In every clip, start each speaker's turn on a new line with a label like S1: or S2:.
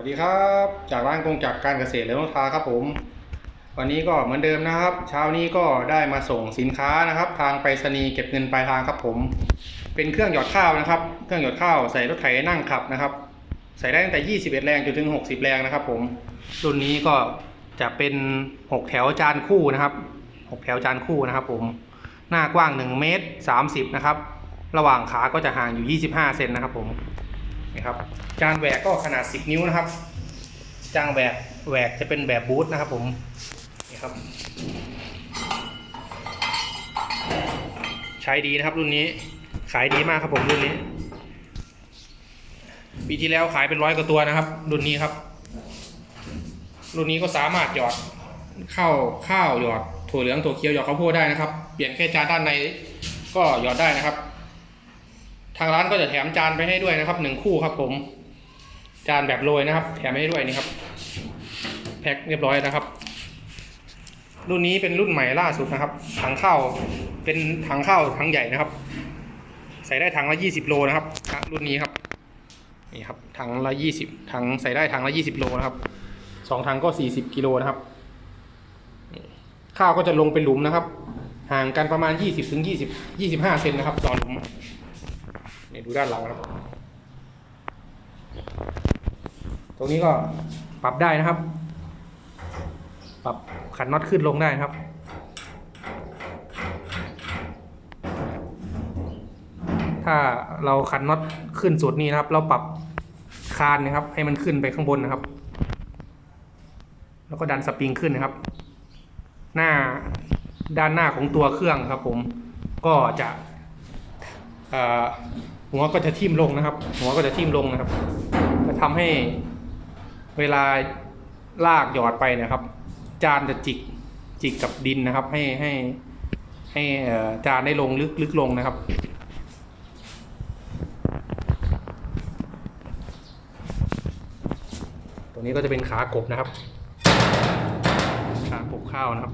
S1: วัสดีครับ จากร้านกงจักการเกษตรและนกทาครับผม วันนี้ก็เหมือนเดิมนะครับ เช้านี้ก็ได้มาส่งสินค้านะครับ ทางไปรษณีย์เก็บเงินปลายทางครับผม เป็นเครื่องหยอดข้าวนะครับ เครื่องหยอดข้าวใส่รถไถนั่งขับนะครับ ใส่ได้ตั้งแต่ 21 แรงจนถึง 60 แรงนะครับ ผม รุ่นนี้ก็จะเป็น 6 แถวจานคู่นะครับ 6 แถวจานคู่นะครับ ผม หน้ากว้าง 1 เมตร 30 นะครับ ระหว่างขาก็จะห่างอยู่ 25 เซนนะครับผม นะครับจานแหวกก็ขนาด 10 นิ้วนะครับ จานแหวกแหวกจะเป็นแบบบูทนะครับผมนี่ครับ ใช้ดีนะครับรุ่นนี้ขายดีมากครับผมรุ่นนี้ปีที่แล้วขายเป็นร้อยกว่าตัวนะครับ รุ่นนี้ครับ รุ่นนี้ก็สามารถหยอดข้าวข้าวหยอดถั่วเหลืองถั่วเขียวหยอดข้าวโพดได้นะครับ เปลี่ยนแค่จานด้านในก็หยอดได้นะครับ ทางร้านก็จะแถมจานไปให้ด้วยนะครับหนึ่งคู่ครับ ผม จานแบบโรยนะครับ แถมให้ด้วยนี่ครับ แพ็คเรียบร้อยนะครับ รุ่นนี้เป็นรุ่นใหม่ล่าสุดนะครับ ถังข้าวเป็นถังข้าวถังใหญ่นะครับ ใส่ได้ถังละยี่สิบโลนะครับ รุ่นนี้ครับนี่ครับถังละยี่สิบถังใส่ได้ถังละยี่สิบโลนะครับสองถังก็สี่สิบกิโลนะครับข้าวก็จะลงเป็นหลุมนะครับ ห่างกันประมาณยี่สิบถึงยี่สิบยี่สิบห้าเซนนะครับต่อหลุม นี่ดูด้านหลังนะครับ ตรงนี้ก็ปรับได้นะครับ ปรับขันน็อตขึ้นลงได้นะครับถ้าเราขันน็อตขึ้นสุดนี้นะครับ เราปรับคานนะครับ ให้มันขึ้นไปข้างบนนะครับ แล้วก็ดันสปริงขึ้นนะครับ หน้าด้านหน้าของตัวเครื่องครับ ผมก็จะ หัวก็จะทิ่มลงนะครับ หัวก็จะทิ่มลงนะครับ จะทำให้เวลาลากหยอดไปนะครับ จานจะจิกจิกกับดินนะครับ ให้ให้ให้จานได้ลงลึกลึกลงนะครับตัวนี้ก็จะเป็นขากบนะครับ ขากบข้าวนะครับ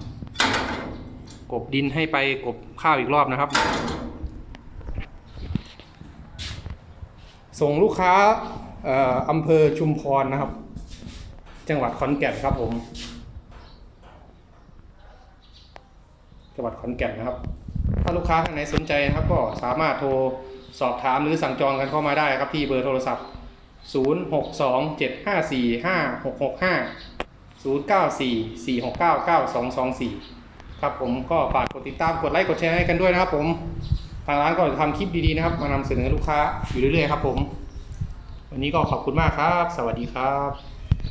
S1: กบดินให้ไปกบข้าวอีกรอบนะครับ ส่งลูกค้าอ่ออำเภอชุมพรนะครับ จังหวัดขอนแก่นครับผมจังหวัดขอนแก่นนะครับ ถ้าลูกค้าท่านไหนสนใจนะครับ ก็สามารถโทรสอบถามหรือสั่งจองกันเข้ามาได้ครับ ที่เบอร์โทรศัพท์ 0 6 2 7 5 4 5 6 6 5 0 9 4 4 6 9 9 2 2 4 ครับผมก็ฝากกดติดตามกดไลค์กดแชร์ให้กันด้วยนะครับผม ทางร้านก็จะทำคลิปดีๆนะครับมานำเสนอลูกค้าอยู่เรื่อยๆครับผม วันนี้ก็ขอบคุณมากครับ สวัสดีครับ